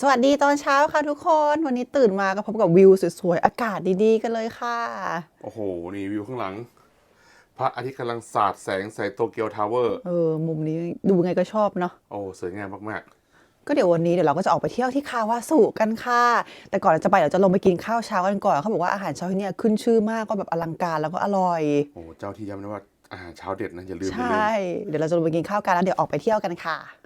สวัสดีตอนเช้าค่ะทุกคนวันนี้ตื่นมาก็พบกับวิวสวยๆ อากาศดีๆ กันเลยค่ะ โอ้โห นี่วิวข้างหลัง พระอาทิตย์กำลังสาดแสงใส่โตเกียวทาวเวอร์ เออ มุมนี้ดูไงก็ชอบเนาะ โอ้สวยงามมากก็เดี๋ยววันนี้เดี๋ยวเราก็จะออกไปเที่ยวที่คาวาสุกันค่ะ แต่ก่อนเราจะไปเดี๋ยวจะลงไปกินข้าวเช้ากันก่อนเขาบอกว่าอาหารเช้าที่เนี่ยขึ้นชื่อมากก็แบบอลังการแล้วก็อร่อยๆโอ้เจ้าที่ย้ำนะว่าอาหารเช้าเด็ดนะอย่าลืมใชอย่าลืม่เดี๋ยวเราจะลงไปกินข้าวกันแล้วเดี๋ยวออกไปเที่ยวกันค่ะ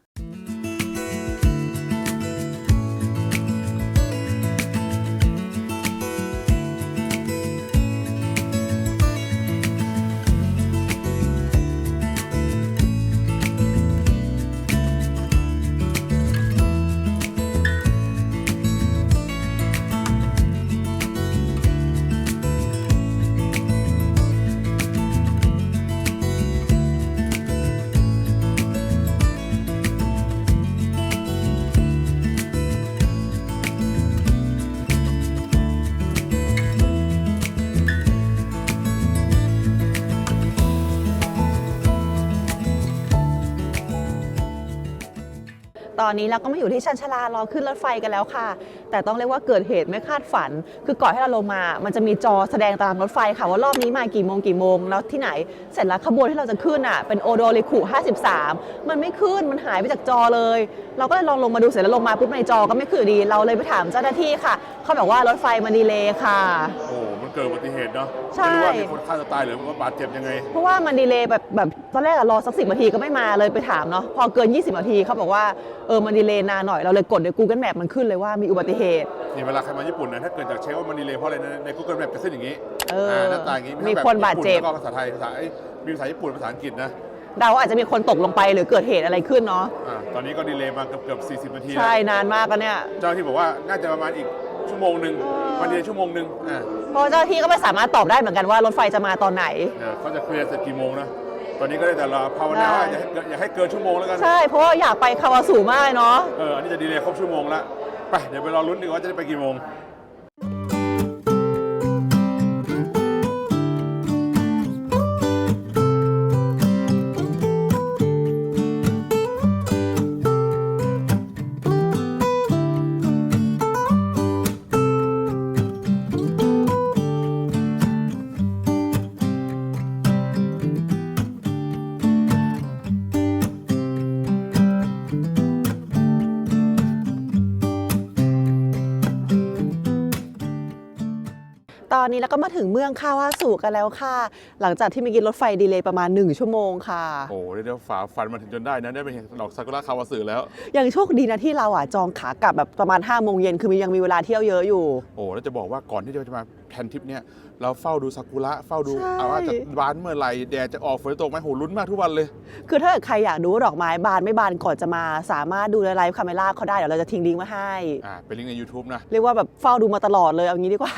อนนี้เราก็มาอยู่ที่ชันชลารอขึ้นรถไฟกันแล้วค่ะ แต่ต้องเรียกว่าเกิดเหตุไม่คาดฝัน คือก่อนที่เราลงมา มันจะมีจอแสดงตารางรถไฟค่ะว่ารอบนี้มากี่โมงกี่โมงแล้วที่ไหน เสร็จแล้วขบวนที่เราจะขึ้นอะเป็นโอโดริคุ53 มันไม่ขึ้นมันหายไปจากจอเลย เราก็เลยลองลงมาดูเสร็จแล้วลงมาปุ๊บในจอก็ไม่ขึ้นดี เราเลยไปถามเจ้าหน้าที่ค่ะ เขาบอกว่ารถไฟมันดีเลย์ค่ะโอ้ มันเกิดอุบัติเหตุเนาะใช่ ไม่รู้ว่ามีคนฆ่าตัวตายหรือว่าบาดเจ็บยังไง เพราะว่ามันดีเลย์แบบแบบตอนแรกอะรอสักสินาทีก็ไม่มาเลยไปถามเนาะพอเกิน 20นาทีเขาบอกว่าเออมันดีเลย์นานหน่อยเราเลยกดใน Google Map มันขึ้นเลยว่ามีอุบัติเหตุ นี่เวลาใครมาญี่ปุ่นนะถ้าเกิดจากเช็คว่ามันดีเลยเพราะอะไรนะใน Google Map จะขึ้นอย่างนี้เอออ่าหน้าตาอย่างนี้มีคนบาดเจ็บ แล้วก็ภาษาไทยภาษาเอ้ยมีภาษาญี่ปุ่นภาษาอังกฤษนะเดาว่าอาจจะมีคนตกลงไปหรือเกิดเหตุอะไรขึ้นเนาะอ่าตอนนี้ก็ดีเลยมาเกือบเกือบ40 นาทีแล้วใช่นานมากกันเนี่ย เจ้าหน้าที่บอกว่าน่าจะประมาณอีกชั่วโมงหนึ่งเออ มันดีเลยชั่วโมงหนึ่งอ่า เพราะเจ้าหน้าที่ก็ไม่สามารถตอบได้เหมือนกันว่ารถไฟจะมาตอนไหนเดี๋ยวเขาจะเคลียร์เสร็จกี่โมงนะ ตอนนี้ก็ได้แต่รอภาวนาว่าอย่าให้เกินอย่าให้เกินชั่วโมงแล้วกัน ใช่ เพราะว่าอยากไปคาวาสุมากเลยเนาะ เออ อันนี้จะดีเลยครบชั่วโมงแล้วไป เดี๋ยวไปรอลุ้นดีกว่าจะได้ไปกี่โมง อนนี้เราก็มาถึงเมืองคาวาสุกันแล้วค่ะ หลังจากที่มีกินรถไฟดีเลย์ประมาณ 1 ชั่วโมงค่ะ โอ้เดี๋ยวฝ่าฟันมาถึงจนได้นะ ได้ไปเห็นดอกซากุระคาวาสึแล้ว ยังโชคดีนะที่เราอะจองขากลับแบบประมาณ5โมงเย็นคือมียังมีเวลาเที่ยวเยอะอยู่ โอ้แล้วจะบอกว่าก่อนที่จะมา แพลนทริปเนี่ยเราเฝ้าดูซากุระเฝ้าดูใช่ เอาว่าจะบานเมื่อไหร่แดดจะออกฝนจะตกไหมโหลุ้นมากทุกวันเลย คือถ้าเกิดใครอยากดูว่าดอกไม้บานไม่บานก่อนจะมา สามารถดูในไลฟ์คาเมล่าเขาได้เดี๋ยวเราจะทิ้งลิงก์มาให้ อ่าเป็นลิงก์ใน YouTube นะเรียกว่าแบบเฝ้าดูมาตลอดเลยเอางี้ดีกว่า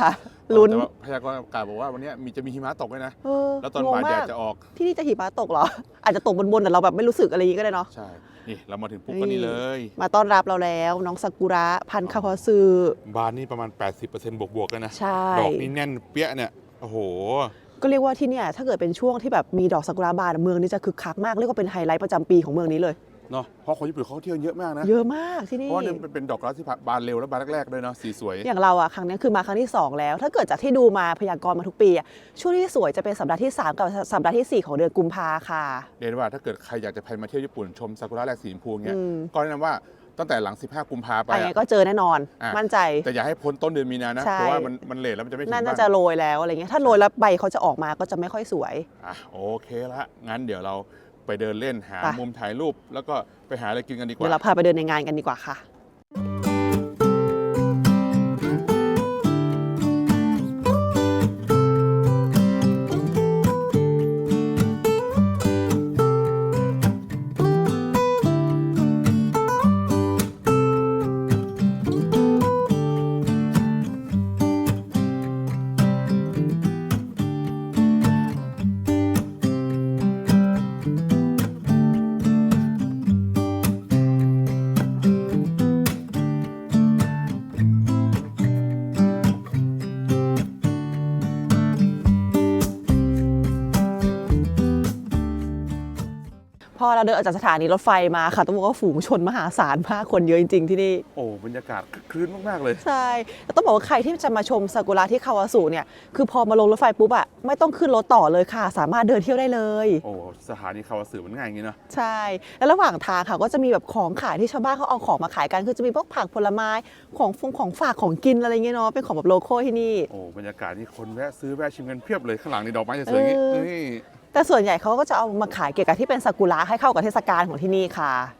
ลุ้นแต่ว่าพยากรณ์อากาศบอกว่าวันเนี้ยมีจะมีหิมะตกด้วยนะเออแล้วตอนงงบ่ายแดมาดกจะออก ที่นี่จะหิมะตกเหรอ อาจจะตกบนๆแต่เราแบบไม่รู้สึกอะไรอย่างงี้ก็ได้เนาะ ใช่ นี่เรามาถึงปุ๊บก็นี่เลย มาต้อนรับเราแล้วน้องซากุระพันธุ์คาพอซือบานนี่ประมาณ 80%บวกๆกันนะใช่ดอกนี่แน่นเปี้ยเนี่ยโอ้โห ก็เรียกว่าที่เนี่ยถ้าเกิดเป็นช่วงที่แบบมีดอกซากุระบานเมืองนี้จะคึกคักมากเรียกว่าเป็นไฮไลท์ประจำปีของเมืองนี้เลย เนาะเพราะคนญี่ปุ่นเขาเที่ยวเยอะมากนะ เยอะมากที่เพนี่ราะว่าเนี่ยมันเป็นดอกรักที่บานเร็วและบานแรกๆด้วยเนาะสีสวย อย่างเราอะครั้งนี้คือมาครั้งที่ 2 แล้ว ถ้าเกิดจากที่ดูมาพยากรณ์มาทุกปีอะช่วงที่สวยจะเป็นสัปดาห์ที่ 3 กับสัปดาห์ทีสี่ 4 ของเดือนกุมภาค่ะ เรียนว่าถ้าเกิดใครอยากจะไปมาเที่ยวญี่ปุ่นชมซากุระแรกสีชมพูเงี้ยอืม ก็แนะนำว่าตั้งแต่หลัง 15 กุมภาไปไปไงอะก็เจอแน่นอน อะ มั่นใจ แต่อย่าให้พ้นต้นเดือนมีนานะใช่ เพราะว่ามันมันเลทแล้วมันจะไม่ถึงน่าบ้านจะโรยแล้วอะไรเงี้ยถ้าโรยแล้วใบเขาจะออกมาก็จะไม่ค่อยสวย อะโอเคละงั้นเดี๋ยวเรา ไปเดินเล่นหาไป มุมถ่ายรูป แล้วก็ไปหาอะไรกินกันดีกเดี๋ยวว่า เราพาไปเดินในงานกันดีกว่าค่ะ เราเดินออกจากสถานีรถไฟมาค่ะต้องบอกว่าฝูงชนมหาศาลมากคนเยอะจริง ๆ ที่นี่ โอ้บรรยากาศคึกคลื้นมากๆเลย ใช่แล้วต้องบอกว่าใครที่จะมาชมซากุระที่คาวาสุเนี่ยคือพอมาลงรถไฟปุ๊บอะไม่ต้องขึ้นรถต่อเลยค่ะ สามารถเดินเที่ยวได้เลย โอ้สถานีคาวาสึมันง่ายอย่างนี้เนาะใช่ แล้วระหว่างทางค่ะก็จะมีแบบของขายที่ชาวบ้านเขาเอาของมาขายกันคือจะมีพวกผักผลไม้ของฟงของฝากของกินอะไรเงี้ยเนาะเป็นของแบบโลโก้ที่นี่ โอ้บรรยากาศนี่คนแวะซื้อแวะชิมกันเพียบเลยข้างหลังนี่ดอกไม้สวยๆอย่างนี้เออนี่ แต่ส่วนใหญ่เขาก็จะเอามาขายเกี่ยวกับที่เป็นซากุระให้เข้ากับเทศกาลของที่นี่ค่ะ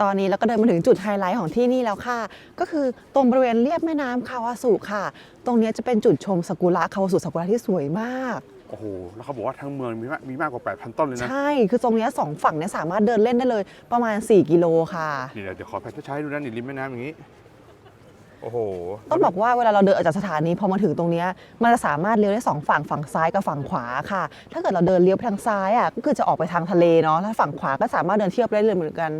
ตอนนี้เราก็เดินมาถึงจุดไฮไลท์ของที่นี่แล้วค่ะ ก็คือตรงบริเวณเรียบแม่น้ำคาวาสุค่ะ ตรงเนี้ยจะเป็นจุดชมซากุระคาวาสุซากุระที่สวยมากโอ้โห แล้วเขาบอกว่าทั้งเมืองมีมากมีมากกว่า 8,000 ต้นเลยนะ ใช่ คือตรงเนี้ยสองฝั่งเนี่ยสามารถเดินเล่นได้เลยประมาณ 4 กิโลค่ะ นี่เดี๋ยวขอแพทช้าๆให้ดูนะนี่ริมแม่น้ำอย่างนี้ โอ้โห ต้องบอกว่าเวลาเราเดินออกจากสถานีพอมาถึงตรงเนี้ยมันจะสามารถเลี้ยวได้สองฝั่งฝั่งซ้ายกับฝั่งขวาค่ะ ถ้าเกิดเราเดินเลี้ยวไปทางซ้ายอะก็คือจะออกไปทางทะเลเนาะ แล้วฝั่งขวาก็สามารถเดินเที่ยวไปได้เลยเหมือนกัน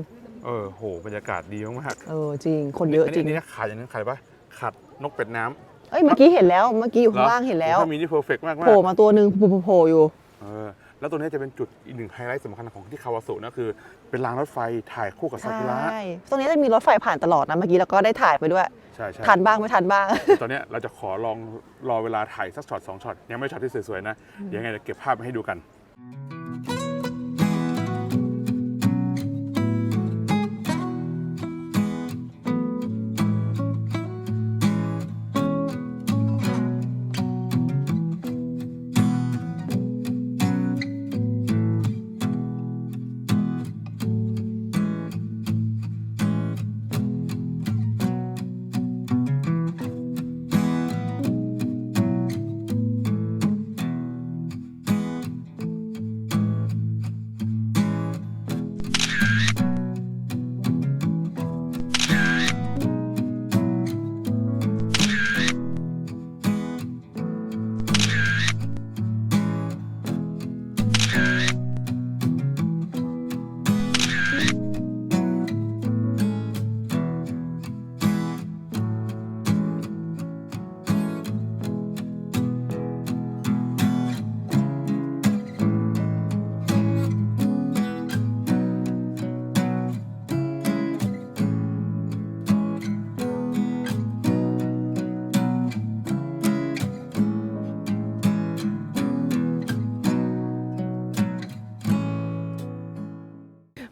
เออโหบรรยากาศดีมากเออจริงคนๆเยอะจริงนนี้ขาดอย่างนึงขาดปะขาดนกเป็ดน้ำเอ้ยเมื่อกี้เห็นแล้วเมื่อกี้อยู่ข้างล่างเห็นแล้วถ้ามีนี่เพอร์เฟกมากๆโผล่มาตัวหนึ่งโผล่ๆอยู่เออแล้วตรงนี้จะเป็นจุดอีกหนึ่งไฮไลท์สำคัญของที่คาวาสุนะคือ เป็นรางรถไฟถ่ายคู่กับซาใช่กุระตรงนี้จะมีรถไฟผ่านตลอดนะเมื่อกี้เราก็ได้ถ่ายไปด้วยใช่ใช่ทันบ้างไม่ทันบ้าง ตอนเนี้ยเราจะขอลองรอเวลาถ่ายสักช็อตสองช็อตยังไม่ช็อตที่สวยๆนะเดี๋ยวยังไงจะเก็บภาพมาให้ดูกัน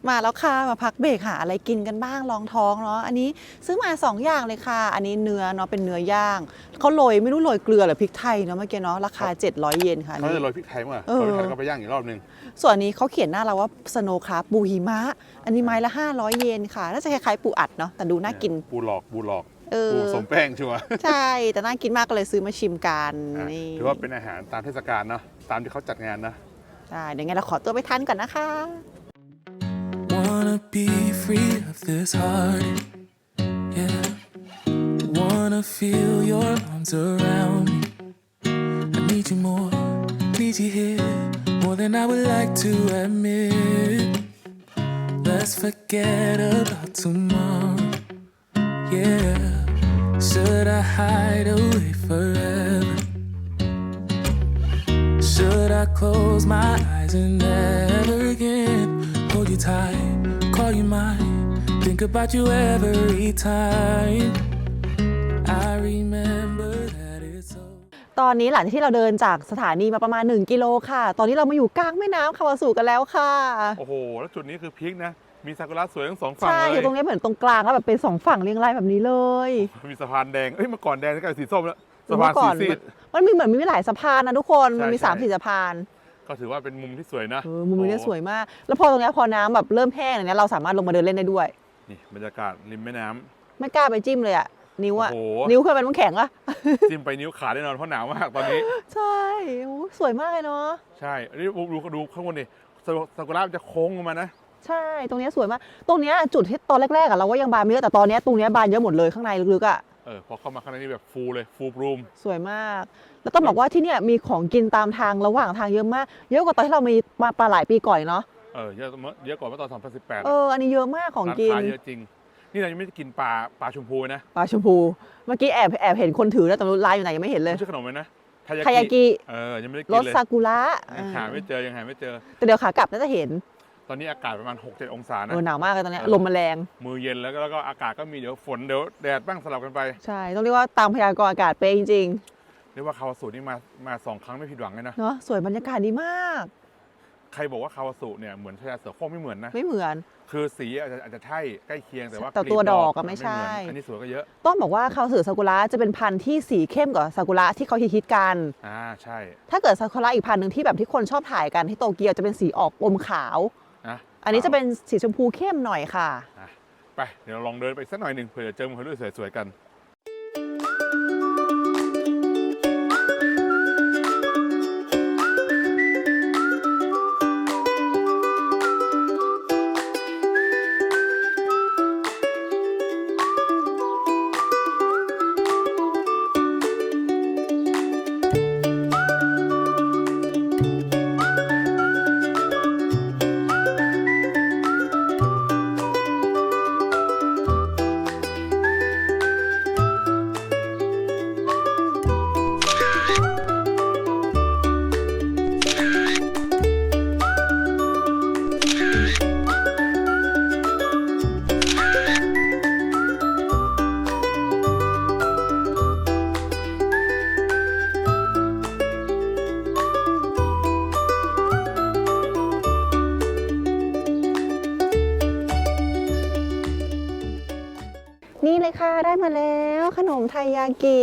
มาแล้วค่ะมาพักเบรกหาอะไรกินกันบ้างลองท้องเนาะอันนี้ซื้อมา 2 อย่างเลยค่ะ อันนี้เนื้อเนาะเป็นเนื้อย่างเขาโรยไม่รู้โรยเกลือหรือพริกไทยเนาะเมื่อกี้เนาะราคา 700 เยนค่ะอันเขานี้จะโรยพริกไทยมั้งเออโรยพริกไทยแล้วก็ไปย่างอีกรอบหนึงส่วนอันนี้เขาเขียนหน้าเราว่าสโนคราฟปูหิมะ อันนี้ไม้ละ 500 เยนค่ะน่าจะคล้ายๆปูอัดเนาะแต่ดูน่ากินปูหลอกปูหลอกเออปูสมแป้งชัวร์ใช่ แต่น่ากินมากก็เลยซื้อมาชิมกันอะนี่ถือว่าเป็นอาหารตามเทศกาลเนาะตามที่เขาจัดงานนะใช่เดี๋ยวไงเราขอตัวไปทานก่อนนะคะ Wanna be free of this heart. Yeah. Wanna feel your arms around me. I need you more, need you here, more than I would like to admit. Let's forget about tomorrow. Yeah. Should I hide away forever? Should I close my eyes and never again hold you tight, call you mine, think about you every time? I remember that it's so. ตอนนี้หลังจากที่เราเดินจากสถานีมาประมาณ 1 กิโลค่ะ ตอนนี้เรามาอยู่กลางแม่น้ำคาวาสุกันแล้วค่ะ โอ้โห แล้วจุดนี้คือพีคนะ มีซากุระสวยทั้งสองฝั่งใช่เลคืยอตรงนี้เหมือนตรงกลางแล้วแบบเป็นสองฝั่งเรียงรายแบบนี้เลยมีสะพานแดง เอ้ยเมื่อก่อนแดงแล้วกลายเป็นสีส้มแล้ว สะพานเมื่อก่สีอนซีด มันมีเหมือนมีหลายสะพานนะทุกคนใช่มันมีสามใช่ สี่สะพาน ก็ถือว่าเป็นมุมที่สวยนะเออมุมนี้โอ้สวยมาก แล้วพอตรงเนี้ยพอน้ำแบบเริ่มแห้งอย่างเนี้ยเราสามารถลงมาเดินเล่นได้ด้วย นี่บรรยากาศริมแม่น้ำ ไม่กล้าไปจิ้มเลยอะนิ้วอะโอ้โห นิ้วเคยเป็นน้ำแข็งอะ จิ้มไปนิ้วขาดแน่นอนเพราะหนาวมากตอนนี้ ใช่โอ้สวยมากเลยเนาะใช่อันนี้ดูดูดูข้างบนดิซาซากุระมันจะโค้งลงมานะ ใช่ตรงเนี้ยสวยมาก ตรงเนี้ยจุดที่ตอนแรกๆอะเราว่ายังบานไม่เยอะแต่ตอนเนี้ยตรงเนี้ยบานเยอะหมดเลยข้างในลึกๆอะ เออพอเข้ามาข้างในนี่แบบฟูลเลยฟูลรูม สวยมาก แล้วต้องบอกว่าที่เนี่ยมีของกินตามทางระหว่างทางเยอะมาก เยอะกว่าตอนที่เรามีมาปลาหลายปีก่อนอีกเนาะ เออเยอะเมื่อเยอะกว่าเมื่อตอน 2018เอออันนี้เยอะมากของร้านกินค้าเยอะจริง นี่เรายังไม่ได้กินปลาปลาชมพูนะปลาชมพู เมื่อกี้แอบแอบเห็นคนถือแล้วแต่ไม่รู้ลายอยู่ไหนยังไม่เห็นเลยไม่ใช่ขนมเลยนะคายากิ เออยังไม่ได้รกินสเลยซากุระยังหาไม่เจอยังหาไม่เจอ แต่เดี๋ยวขากลับน่าจะเห็น ตอนนี้อากาศประมาณ 6-7 องศาเอนะอหนาวมากเลยตอนเนี้ยเออ ลมมันแรง มือเย็นแล้วก็แล้วก็อากาศก็มีเดี๋ยวฝนเดี๋ยวแดดบ้างสลับกันไป ใช่ ต้องเรียกว่าตามพยากรณ์อากาศเป๊ะจริงเรียกว่าคาวาสุนี่มามาสองครั้งไม่ผิดหวังเลยนะ ๆเนาะสวยบรรยากาศดีมาก ใครบอกว่าคาวาสุเนี่ยเหมือนชายาเสือโคร่งไม่เหมือนนะ ไม่เหมือน คือสีอาจจะอาจจะใช่ใกล้เคียงแต่ว่าแต่กลีบตัวดอกอะนไม่ใช่ เหอนอันนี้สวยก็เยอะ ต้องบอกว่าคาวสือซากุระจะเป็นพันธุ์ที่สีเข้มกว่าซากุระที่เขาฮิตๆกัน อ่าใช่ ถ้าเกิดซากุระอีกพันธุ์หนึ่งที่แบบที่คนชอบถ่ายกันที่โตเกียวจะเป็นสีออกอมขาวนะ อันนี้จะเป็นสีชมพูเข้มหน่อยค่ะ ไป เดี๋ยวเราลองเดินไปสักหน่อยหนึ่งเผื่อจะเจอมุมถ่ายรูปสวยๆกัน ค่ะได้มาแล้วขนมไทยากิ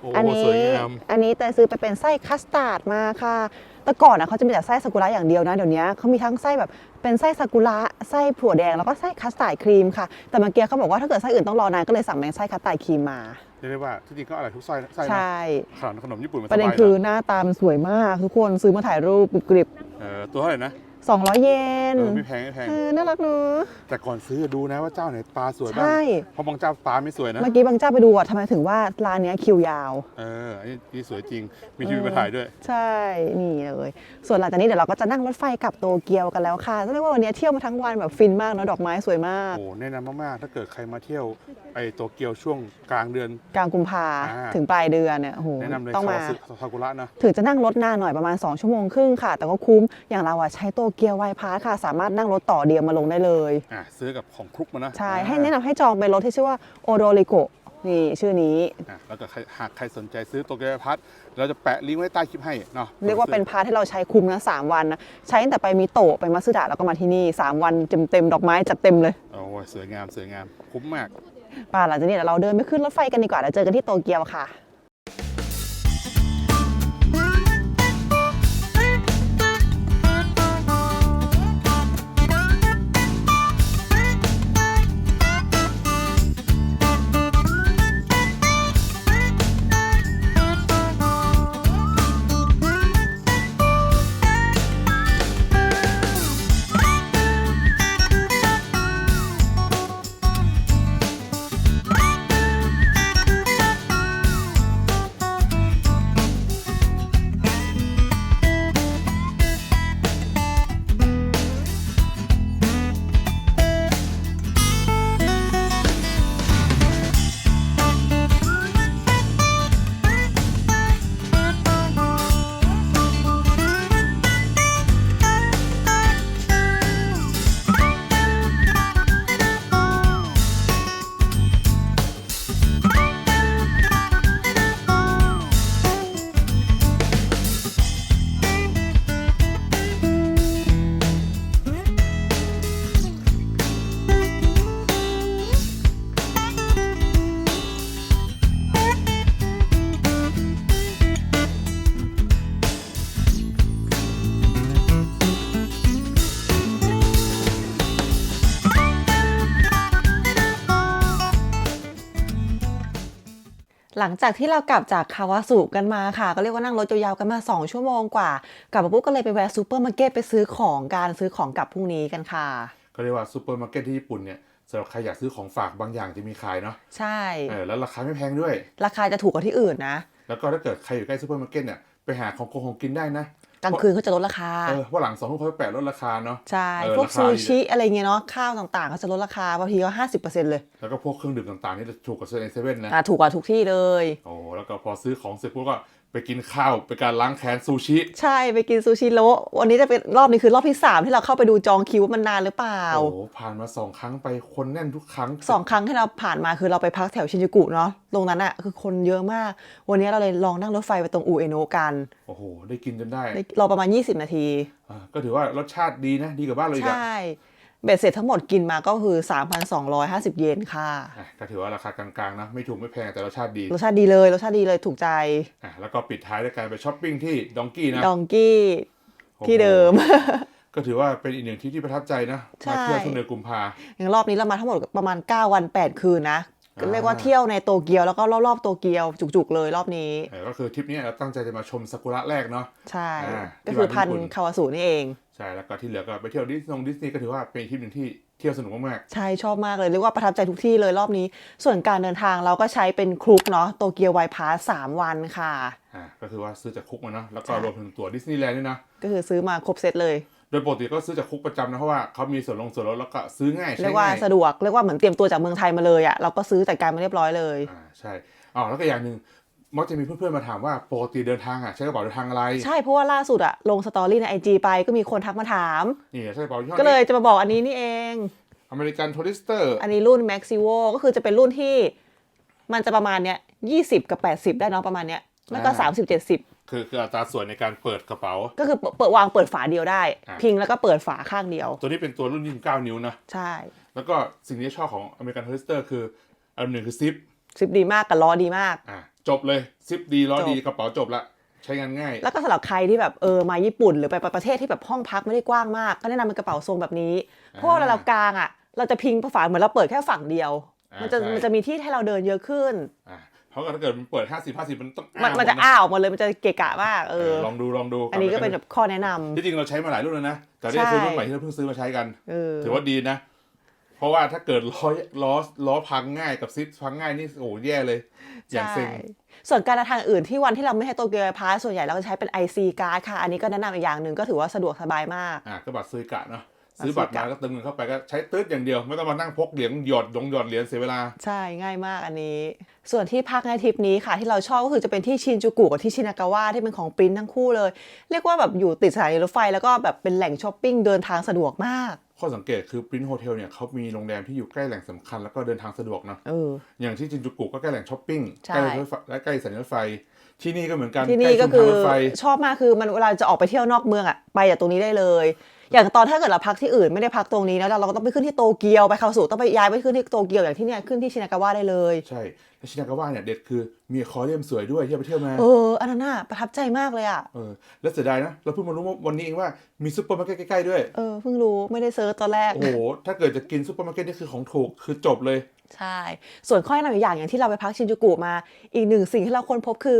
โอ้อันี้สวยงามอันนี้แต่ซื้อไปเป็นไส้คัสตาร์ดมาค่ะ แต่ก่อนอะเขาจะมีแต่ไส้ซากุระอย่างเดียวนะเดี๋ยวนี้เขามีทั้งไส้แบบเป็นไส้ซากุระไส้ถั่วแดงแล้วก็ไส้คัสตาร์ดครีมค่ะ แต่เมื่อกี้เขาบอกว่าถ้าเกิดไส้อื่นต้องรอนานก็เลยสั่งเป็นไส้คัสตาร์ดครีมมาเรียกได้ว่าที่จริงก็อร่อยทุกไส้ไส้นะใช่ขนมขนมญี่ปุ่นมันสประเด็นบายคือนะหน้าตามันสวยมากทุกคนซื้อมาถ่ายรูปกริบเออตัวเท่าไหร่นะๆ 200 เยนเออไม่แพงไม่แพง เออน่ารักเนอะแต่ก่อนซื้อดูนะว่าเจ้าไหนปลาสวยบ้างใช่ เพราะบางเจ้าปลาไม่สวยนะ เมื่อกี้บางเจ้าไปดูอะทำไมถึงว่าร้านเนี้ยคิวยาว เอออันนี้นี่สวยจริง มีทีวีมาถ่ายด้วย ใช่ นี่เลย ส่วนหลังจากนี้เดี๋ยวเราก็จะนั่งรถไฟกลับโตเกียวกันแล้วค่ะต้องเรียกว่าวันนี้เที่ยวมาทั้งวันแบบฟินมากเนอะดอกไม้สวยมาก โอ้แนะนำมากๆ ถ้าเกิดใครมาเที่ยวไอโตเกียวช่วงกลางเดือน กลางกุมภาอ่า ถึงปลายเดือนเนี่ยโอ้โหแนะนำเลยต้องมาคาวสึซากุระนะ ถึงจะนั่งรถนานหน่อยประมาณ 2 ชั่วโมงครึ่งค่ะ แต่ก็คุ้มอย่างเราอะใช้โตเกียวไวพาสค่ะ สามารถนั่งรถต่อเดียวมาลงได้เลยอะซื้อกับของคลุกมานะใช่อ่าให้แนะนำให้จองเป็นรถที่ชื่อว่าโอโดริโกนี่ชื่อนี้อะแล้วก็ใครหากใครสนใจซื้อโตเกียวพัทเราจะแปะลิงก์ไว้ใต้คลิปให้เนาะเรียกว่าเป็นพาสที่เราใช้คุ้มนะสามวันนะใช้ตั้งแต่ไปมิโตะไปมัตสึดะแล้วก็มาที่นี่3วันเต็มๆดอกไม้จัดเต็มเลยโอ้ยสวยงามสวยงามคุ้มมาก ป่าหลังจากนี้เดี๋ยวเราเดินไปขึ้นรถไฟกันดีกว่าเดี๋ยวเจอกันที่โตเกียวค่ะ ลังจากที่เรากลับจากคาวาสุกันมาค่ะ ก็เรียกว่านั่งรถยาวๆกันมา 2 ชั่วโมงกว่า กลับมาปุ๊บก็เลยไปแวะซูเปอร์มาร์เก็ตไปซื้อของการซื้อของกลับพรุ่งนี้กันค่ะ ก็เรียกว่าซูเปอร์มาร์เก็ตที่ญี่ปุ่นเนี่ยสำหรับใครอยากซื้อของฝากบางอย่างจะมีขายเนาะใช่เออแล้วราคาไม่แพงด้วย ราคาจะถูกกว่าที่อื่นนะ แล้วก็ถ้าเกิดใครอยู่ใกล้ซูเปอร์มาร์เก็ตเนี่ยไปหาของกงของกินได้นะ กลางคืนเขาจะลดราคาเออว่าหลังสองทุ่มเขาไปแปะลดราคาเนาะใช่เออพวกราคาซูดีชิอะไรเงี้ยเนาะข้าวต่างๆเขาจะลดราคาบางทีก็ห้าสิบเปอร์เซ็นต์เลย แล้วก็พวกเครื่องดื่มต่างๆนี่จะถูกกว่าเซเว่นนะอะถูกกว่าทุกที่เลยโอ้แล้วก็พอซื้อของเสร็จปุ๊บก็ ไปกินข้าวไปการล้างแค้นซูชิ ใช่ไปกินซูชิโร่วันนี้จะเป็นรอบนี้คือรอบที่ 3 ที่เราเข้าไปดูจองคิวว่ามันนานหรือเปล่า โอ้โหผ่านมาสองครั้งไปคนแน่นทุกครั้งสองครั้งที่เราผ่านมาคือเราไปพักแถวชินจูกุเนาะตรงนั้นอะคือคนเยอะมาก วันนี้เราเลยลองนั่งรถไฟไปตรงอูเอโนะกัน โอ้โห ได้กินจนได้ได้รอประมาณ 20 นาที อ่าก็ถือว่ารสชาติดีนะ ดีกว่าบ้านเราอีกใชอะ่ เบ็ดเสร็จทั้งหมดกินมาก็คือ 3,250 เยนค่ะอะก็ถือว่าราคากลางๆนะไม่ถูกไม่แพงแต่รสชาติดี รสชาติดีเลยรสชาติดีเลยถูกใจอะแล้วก็ปิดท้ายด้วยการไปช้อปปิ้งที่ดองกี้นะดองกี้โอ้โหที่เดิม ก็ถือว่าเป็นอีกหนึ่งที่ที่ประทับใจนะใช่มาเที่ยวช่วงเดือนกุมภาอย่างรอบนี้เรามาทั้งหมดประมาณ 9 วัน 8 คืนนะอ่าก็เรียกว่าเที่ยวในโตเกียวแล้วก็รอบๆโตเกียวจุกๆเลยรอบนี้เออก็คือทริปนี้เราตั้งใจจะมาชมซากุระแรกเนาะใช่อ่าก็คือพันที่บ้านญี่ปุ่นคาวาสุนี่เอง ใช่แล้วก็ที่เหลือก็ไปเที่ยวดิสนงดิสนีย์ก็ถือว่าเป็นทริปหนึ่งที่เที่ยวสนุกมากใช่ชอบมากเลยเรียกว่าประทับใจทุกที่เลยรอบนี้ ส่วนการเดินทางเราก็ใช้เป็นครุกเนาะโตเกียวไวพาสสามวันค่ะๆอะก็คือว่าซื้อจากคุกมาเนาะแล้วก็ใช่รวมถึงตั๋วดิสนีย์แลนด์ด้วยนะก็คือซื้อมาครบเซตเลย โดยปกติก็ซื้อจากคุกประจำนะเพราะว่าเขามีส่วนลงส่วนลดแล้วก็ซื้อง่ายใช้เรียกว่าง่ายสะดวกเรียกว่าเหมือนเตรียมตัวจากเมืองไทยมาเลยอะ่ะเราก็ซื้อจัดการมาเรียบร้อยเลยอ่าใช่อ๋อแล้วก็อย่างหนึ่ง มักจะมีเพื่อนๆมาถามว่าปกติเดินทางอะใช้กระเป๋าเดินทางอะไรใช่เพราะว่าล่าสุดอะลงสตอรี่ในไอจไปก็มีคนทักมาถาม นี่ใช้กระเป๋ายี่ห้อก็เลยนี้จะมาบอกอันนี้นี่เอง อเมริกันทัวริสเตอร์อันนี้รุ่น Maxivo ก็คือจะเป็นรุ่นที่ มันจะประมาณเนี้ย20กับ80ได้เนาะประมาณเนี้ยแล้วก็30 70คือคืออัตราส่วนในการเปิดกระเป๋า ก็คือเปิดเปิดวางเปิดฝาเดียวได้อะพิงแล้วก็เปิดฝาข้างเดียว ตัวนี้เป็นตัวรุ่น29นิ้วนะใช่ แล้วก็สิ่งที่ชอบของอเมริกันทัวริสเตอร์คืออันหนึ่งคือซิปซิปดีมากกับล้อดีมากอ่า จบเลยซิปดีล้อจบดีกระเป๋าจบละใช้งานง่าย แล้วก็สำหรับใครที่แบบเออมาญี่ปุ่นหรือไปประเทศที่แบบห้องพักไม่ได้กว้างมาก ก็แนะนำเป็นกระเป๋าทรงแบบนี้ เพราะว่าเวลาเรากางอะ เราจะพิงฝาเหมือนเราเปิดแค่ฝั่งเดียวอ่ามันจะใช่มันจะมีที่ให้เราเดินเยอะขึ้นอ่าเพราะถ้าเกิดมันเปิด 50 50 มันต้องมันมันจะหดอ้าวหมดเลยมันจะเกะกะมากเอเอออลองดูลองดู อันนี้ก็เป็นแบบข้อแนะนำที่จริงเราใช้มาหลายรุ่นแล้วนะแต่นี่ใช่คือรุ่นใหม่ที่เราเพิ่งซื้อมาใช้กันเออถือว่าดีนะ เพราะว่าถ้าเกิดล้อล้อล้อพังง่ายกับซิปพังง่ายนี่โอ้โหแย่เลย อย่างเซ็งใช่ส่วนการเดินทางอื่นที่วันที่เราไม่ให้โตเกียวพาสส่วนใหญ่เราจะใช้เป็น IC การ์ดค่ะ อันนี้ก็แนะนำอีกอย่างหนึ่งก็ถือว่าสะดวกสบายมาก อะก็บัตรซื้อกะเนาะบัตรซื้อบัตรซื้อกะมาก็เติมเงินเข้าไปก็ใช้ตืดอย่างเดียว ไม่ต้องมานั่งพกเหรียญหยอดดงหยอดเหรียญเสียเวลา ใช่ง่ายมากอันนี้ ส่วนที่พักในทริปนี้ค่ะ ที่เราชอบก็คือจะเป็นที่ชินจูกุกับที่ชินากาวะที่เป็นของปริ้นทั้งคู่เลย เรียกว่าแบบอยู่ติดสถานีรถไฟแล้วก็แบบเป็นแหล่งช้อปปิ้งเดินทางสะดวกมาก ข้อสังเกตคือ Prince Hotel เนี่ยเขามีโรงแรมที่อยู่ใกล้แหล่งสำคัญแล้วก็เดินทางสะดวกเนาะเอออย่างที่จินจูกุก็ใกล้แหล่งช้อปปิ้งใช่ใกล้รถไฟและใกล้สถานีรถไฟ ที่นี่ก็เหมือนกันที่นี่ใล้ก็ชุมคืทางอรถไฟชอบมากคือมันเวลาจะออกไปเที่ยวนอกเมืองอะไปจากตรงนี้ได้เลย อย่างตอนถ้าเกิดเราพักที่อื่นไม่ได้พักตรงนี้แล้วเราก็ต้องไปขึ้นที่โตเกียวไปคาสุต้องไปย้ายไปขึ้นที่โตเกียวอย่างที่เนี่ยขึ้นที่ชินากาวะได้เลยใช่และชินากาวะเนี่ยเด็ดคือมีอควาเรียมสวยด้วยที่เราไปเที่ยวมาเอออันนั้นน่ะประทับใจมากเลยอะเออแล้วเสียดายนะเราเพิ่งมารู้ว่าวันนี้เองว่ามีซุปเปอร์มาร์เก็ตใกล้ๆด้วยเออเพิ่งรู้ไม่ได้เซิร์ชตอนแรกโอ้โหถ้าเกิดจะกินซุปเปอร์มาร์เก็ตนี่คือของถูกคือจบเลย ใช่ ส่วนข้อแนะนำอีกอย่างอย่างที่เราไปพักชินจูกุมา อีกหนึ่งสิ่งที่เราค้นพบคือ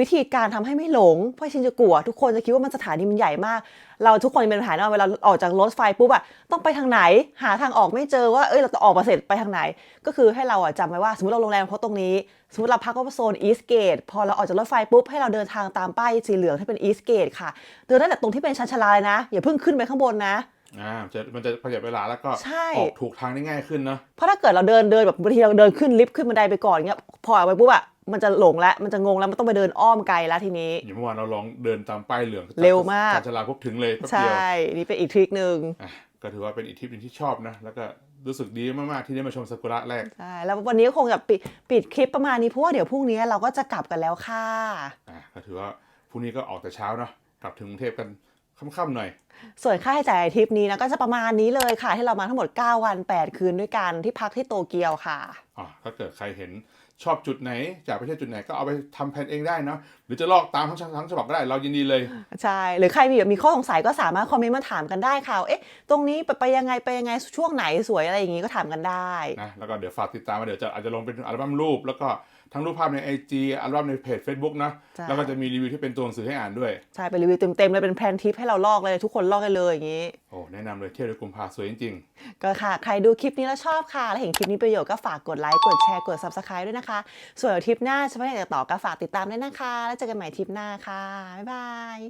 วิธีการทำให้ไม่หลง เพราะชินจูกุทุกคนจะคิดว่ามันสถานีมันใหญ่มาก เราทุกคนเป็นปัญหาว่าเวลาออกจากรถไฟปุ๊บอะต้องไปทางไหน หาทางออกไม่เจอว่าเอ้ยเราจะออกมาเสร็จไปทางไหน ก็คือให้เราอะจำไว้ว่า สมมติเราโรงแรมเพราะตรงนี้ สมมติเราพักก็โซนอีสเกตพอเราออกจากรถไฟปุ๊บให้เราเดินทางตามป้ายสีเหลืองที่เป็นอีสเกตค่ะ เดินตั้งแต่ตรงที่เป็นชันชลาเลยนะอย่าเพิ่งขึ้นไปข้างบนนะ อ่าจะมันจะประหยัดเวลาแล้วก็ใช่ ออกถูกทางได้ง่ายขึ้นเนาะเพราะถ้าเกิดเราเดินเดินแบบบางทีเราเดินขึ้นลิฟต์ขึ้นบันไดไปก่อนเงี้ยพอออกไปปุ๊บอะมันจะหลงแล้วมันจะงงแล้วมันต้องไปเดินอ้อมไกลแล้วทีนี้ อย่างเมื่อวานเราลองเดินตามป้ายเหลืองเร็วมากจชลาพบถึงเลยแป๊บใชเดียว่ นี่เป็นอีกทริคหนึ่งอะก็ถือว่าเป็นอีกทริปหนึงที่ชอบนะ แล้วก็รู้สึกดีมากๆที่ได้มาชมซากุระแรกใช่แล้ววันนี้ก็คงจะปิดปิดคลิปประมาณนี้เพราะว่าเดี๋ยวพรุ่งนี้เราก็จะกลับกันแล้วค่ะ อะก็ถือว่าพรุ่งนี้ก็ออกแต่เช้าเนาะกลับถึงกรุงเทพกัน ค่ำๆหน่อย ส่วนค่าใช้จ่ายทริปนี้นะก็จะประมาณนี้เลยค่ะที่เรามาทั้งหมด 9 วัน 8 คืนด้วยกันที่พักที่โตเกียวค่ะอะถ้าเกิดใครเห็น ชอบจุดไหน จากประเทศจุดไหนก็เอาไปทำแผนเองได้เนาะหรือจะลอกตามทั้งทั้งฉบับก็ได้เรายินดีเลย ใช่ หรือใครมีแบบมีข้อสงสัยก็สามารถคอมเมนต์มาถามกันได้ค่ะเอ๊ะตรงนี้ไปยังไงไปยังไงช่วงไหนสวยอะไรอย่างงี้ก็ถามกันได้นะแล้วก็เดี๋ยวฝากติดตามมาเดี๋ยวจะอาจจะลงเป็นอัลบั้มรูป แล้วก็ทั้งรูปภาพใน IG อัลบั้มในเพจ Facebook นะแล้วก็จะมีรีวิวที่เป็นตัวหนังสือให้อ่านด้วยใช่เป็นรีวิวเต็มๆเลยเป็นแพนทิปให้เราลอกเลยทุกคนลอกกันเลยอย่างงี้โอ้แนะนำเลยเที่ยวกรุมภาสวยจริงๆก็ค่ะ ใครดูคลิปนี้แล้วชอบค่ะ และเห็นคลิปนี้ประโยชน์ก็ฝากกดไลค์กดแชร์กด Subscribe ด้วยนะคะคะ ส่วนทริปหน้าฉันไม่อยากจะต่อก็ฝากติดตามด้วยนะคะ แล้วเจอกันใหม่ทริปหน้าค่ะ บ๊ายบาย